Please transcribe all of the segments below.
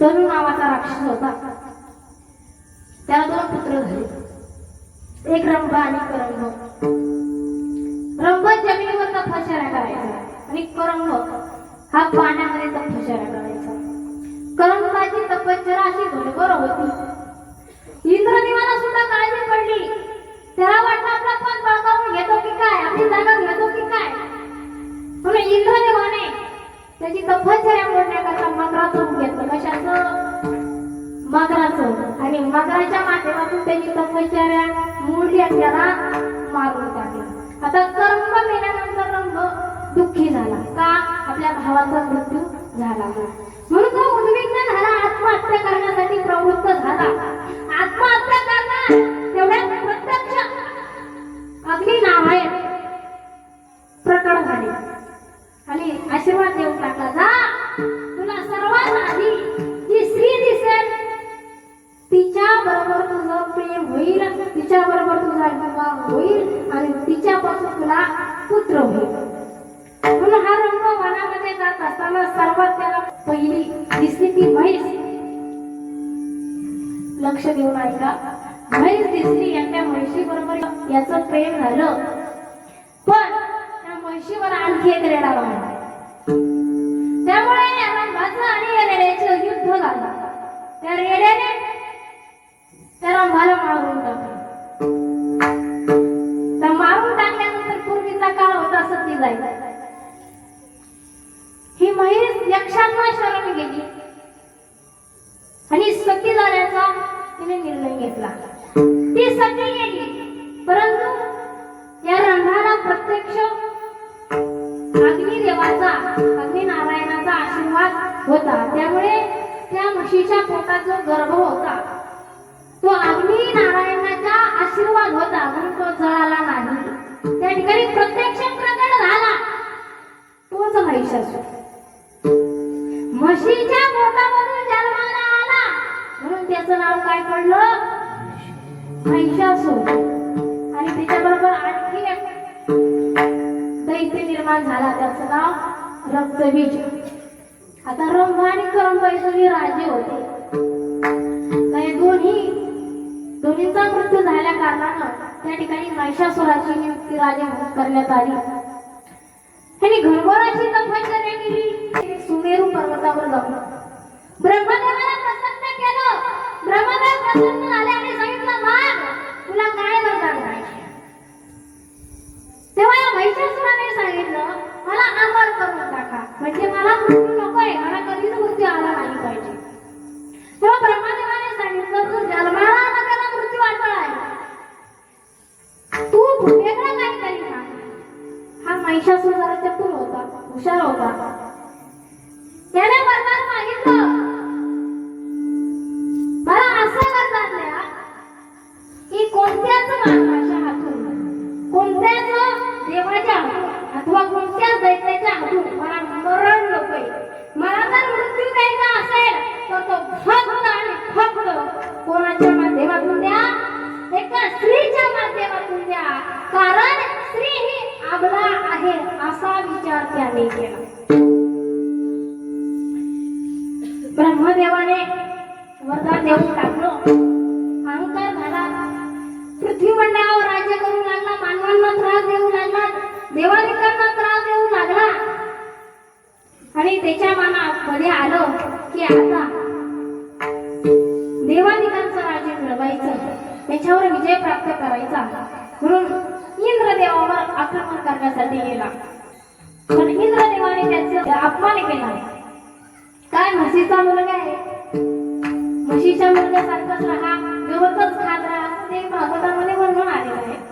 तनु नावाचा राक्षस होता. त्याला दोन पुत्र झाले. एक रंभ आणि करंभ रंभ. जमिनीवर तपश्चर्या करायचा आणि करंभ हा पाण्यामध्ये तपश्चर्या करायचा. करंभाची तपश्चर्या अशी घनघोर होती. इंद्रदेवाला सुद्धा काळजी पडली. त्याला वाटलं आपला पण बळकावून घेतो की काय? आपली जागा घेतो की काय? म्हणून इंद्र त्याची तपश्चर्या मोडण्याकरता मगराचं रूप घेतलं. कशाचं? मगराचं. आणि मगराच्या माध्यमातून त्याची तपश्चर्या मोडली आणि त्याला मारून टाकलं. आता कर्म मेल्यानंतर रंग दुःखी झाला का? आपल्या भावाचा मृत्यू झाला. म्हणून तो उद्विग्न झाला. आत्महत्या करण्यासाठी प्रवृत्त झाला. आत्महत्या तुला पुत्र होईल. म्हणून हा रंग वनामध्ये जात असताना सर्वात त्याला पहिली दिसली ती म्हैस. लक्ष देऊन ऐका. म्हैस दिसली यांच्या म्हैशी बरोबर याचं प्रेम झालं. पण त्या म्हैशीवर आणखी एक रेडा वाढला. त्यामुळे या रंभाचं आणि या रेड्याचं युद्ध झालं. त्या रेड्याने त्या रंभाला मारून टाकलं. होता जाईल. ही म्हैस यक्षांना शरण गेली. आणि सती जाण्याचा तिने निर्णय घेतला. ती सती गेली. परंतु या रंगाला प्रत्यक्ष अग्निदेवाचा अग्निनारायणाचा आशीर्वाद होता. त्यामुळे त्या म्हशीच्या पोटात जो गर्भ होता. तो अग्निनारायणाचा आशीर्वाद होता. म्हणून तो जळाला नाही. त्या ठिकाणी प्रत्यक्ष प्रकट झाला. तोच महिषासूर म्हशीच्या पोटामधून जन्माला आला. म्हणून त्याचं नाव काय पडलं? महिषासूर आणि त्याच्याबरोबर आणखी दैत्य निर्माण झाला. त्याचं नाव रक्तबीज. आता रंभ आणि करंभ हे राजे होते. दोन्ही दोन्हीचा मृत्यू झाल्या कारणानं त्या ठिकाणी महिषासुराची नियुक्ती राजा म्हणून करण्यात आली. त्यांनी घनघोराची तपश्चर्या केली. सुमेरू पर्वतावर जाऊन ब्रह्मदेवाला प्रसन्न केलं. ब्रह्मदेव प्रसन्न झाले आणि सांगितलं माग तुला काय वरदान पाहिजे तेव्हा या त्याने वरदान मागितलं. त्याने केला. ब्रह्मदेवाने वरदान देऊन टाकलं. अहंकार झाला. पृथ्वी मंडळावर राज्य करू लागला मानवांना त्रास देऊ लागला देवाधिकांना त्रास देऊ लागला. आणि त्याच्या मनात मध्ये आलं की आता देवाधिकांचं राज्य मिळवायचं त्याच्यावर विजय प्राप्त करायचा. म्हणून इंद्रदेवावर आक्रमण करण्यासाठी गेला. पण इंद्रदेवाने त्याचे अपमान केला काय म्हशीचा मुलगा आहे? म्हशीच्या मुलग्यासारखाच राहा गवतच खात राहा ते भागवतामध्ये वर्णन आलेलं आहे.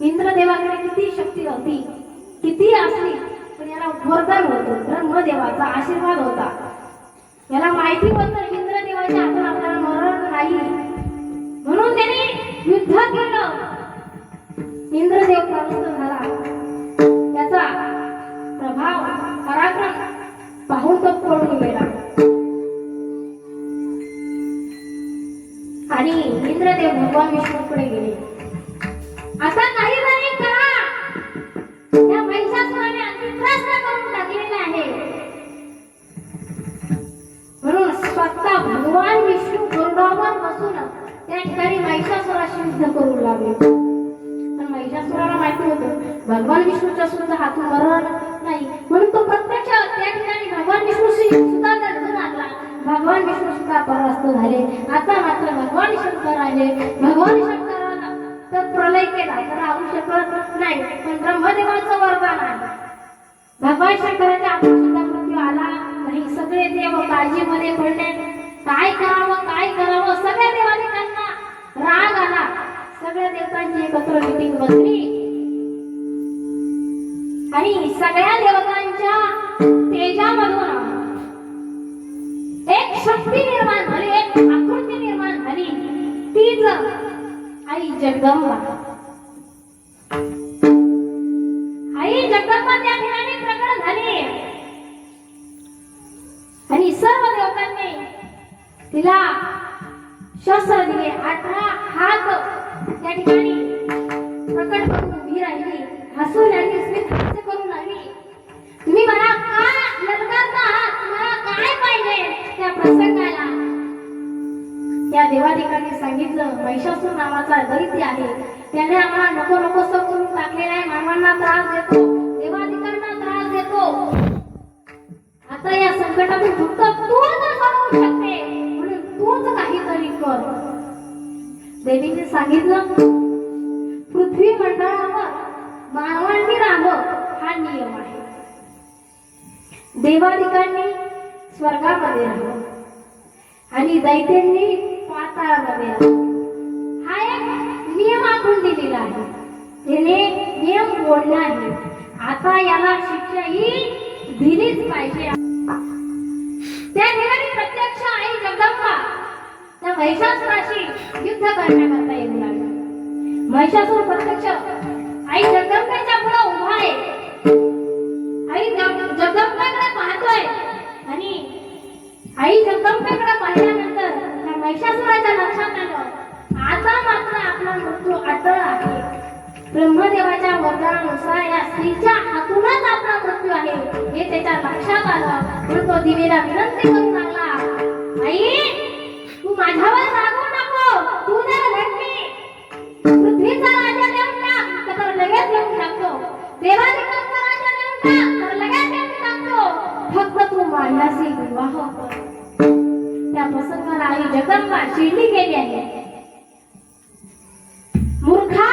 इंद्रदेवाकडे किती शक्ती होती किती असली पण याला वरदान होतं ब्रह्मदेवाचा आशीर्वाद होता. याला माहिती होतं इंद्रदेवाच्या हातून आपल्याला मरण नाही म्हणून त्याने युद्ध केलं. इंद्रदेव प्रवृत्त झाला. भगवान सुद्धा नाही. म्हणून तो प्रत्यक्ष त्या ठिकाणी भगवान विष्णूशी सुद्धा लढू लागला भगवान विष्णू सुद्धा परास्त झाले. आता मात्र भगवान शंकर आले. भगवान शंकर तर प्रलय केला. तर राहू शकत नाही. पण ब्रह्मदेवाचं वरदान आहे. भगवान शंकराच्या आपण सुद्धा मृत्यू आला. नाही सगळे देव काळजीमध्ये पडले. काय करावं काय करावं? सगळ्या देवादिकांना राग आला. सगळ्या देवतांची एकत्र मिटिंग बसली. आणि सगळ्या देवतांच्या तेजामधून एक शक्ती निर्माण झाली एक आकृती निर्माण झाली. तीच आई जगदंबा. आई जगदंबा त्या ठिकाणी प्रकट झाली. आणि सर्व देवतांनी तिला शस्त्र दिले. अठरा हात त्या ठिकाणी प्रकट करून उभी राहिली. हसून आणि स्मित हास्य करून आली तुम्ही मला का ललकारता? तुम्हाला काय पाहिजे त्या प्रसंगाला? त्या देवाधिकांनी सांगितलं महिषासूर नावाचा दैत्य आहे. त्याने आम्हाला नको नकोस करून टाकलेला आहे. मानवांना त्रास देतो देवाधिकांना त्रास देतो. आता या संकटातून फक्त तूच सोडवू शकते. म्हणून तूच काहीतरी कर. देवीने सांगितलं देवाधिकांनी स्वर्गामध्ये राहावं आणि दैत्यांनी पाताळामध्ये राहावं हा एक नियम आखून दिलेला आहे. त्याने नियम मोडला आहे. आता याला शिक्षा ही दिलीच पाहिजे. त्या ठिकाणी प्रत्यक्ष आई जगदंबा त्या महिषासुराशी युद्ध करण्याकरता येऊ लागला. महिषासूर प्रत्यक्ष आई जगदंबेच्या पुढे उभा आहे. आई जगदंबेकडे पाहिल्यानंतर त्या महिषासुराच्या लक्षात आलं. आता मात्र आपला मृत्यू अटळ आहे. ब्रह्मदेवाच्या वरदानानुसार या स्त्रीच्या हातूनच आपला मृत्यू आहे. हे त्याच्या लक्षात आलं. म्हणून तो दिवेला विनंती करू लागला. आई तू माझ्यावर रागवू नको. तू जर घडली पृथ्वीचा राजा देऊन टाक. तर लगेच घेऊन टाकतो. देवाधिकांचा राजा देऊन टाकतो फक्त तू माझ्याशी विवाह त्या प्रसंगाला आई जगदंबा चिडली गेली आहे मूर्खा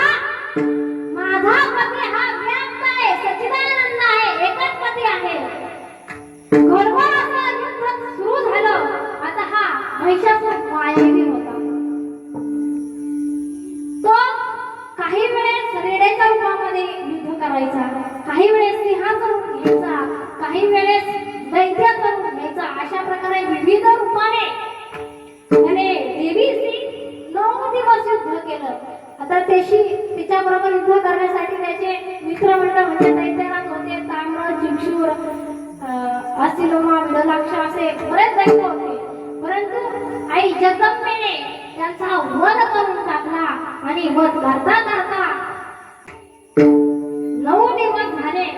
माझा पती हा व्यक्त आहे सचिदानंद आहे एकच पती आहे घोरघोर असं युद्ध सुरू झालं आता हा महिषासूर मायावी होता तो काही वेळेस रेड्याच्या रूपामध्ये युद्ध करायचा काही वेळेस सिंहाचा रूप घ्यायचा काही वेळेस दैत्याचा रूप घ्यायचा अशा प्रकारे विविध रूपाने त्याने देवीशी नऊ दिवस युद्ध केलं. आता त्याशी तिच्या बरोबर युद्ध करण्यासाठी त्याचे मित्रमंडळ म्हणजे दैत्यराज होते ताम्र जिक्षूर असिलोमा विदलाक्ष असे बरेच दैत्य होते. परंतु आई जगदंबेने त्यांचा वध करून टाकला आणि वध करता करता नऊ दिवस झाले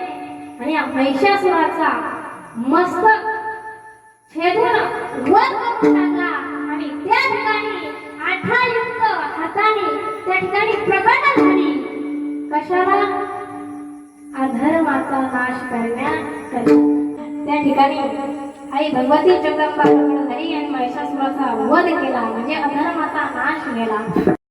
आणि महिषासुराचा मस्तक. छेदून वर करून टाकला आणि त्या ठिकाणी अठरा युक्त हाताने त्या ठिकाणी प्रकट झाली. कशाला? अधर्माचा नाश करण्याकरिता. त्या ठिकाणी आई भगवती जगदंबा हरी आणि महिषासुराचा वध केला. म्हणजे अधर्माचा नाश केला.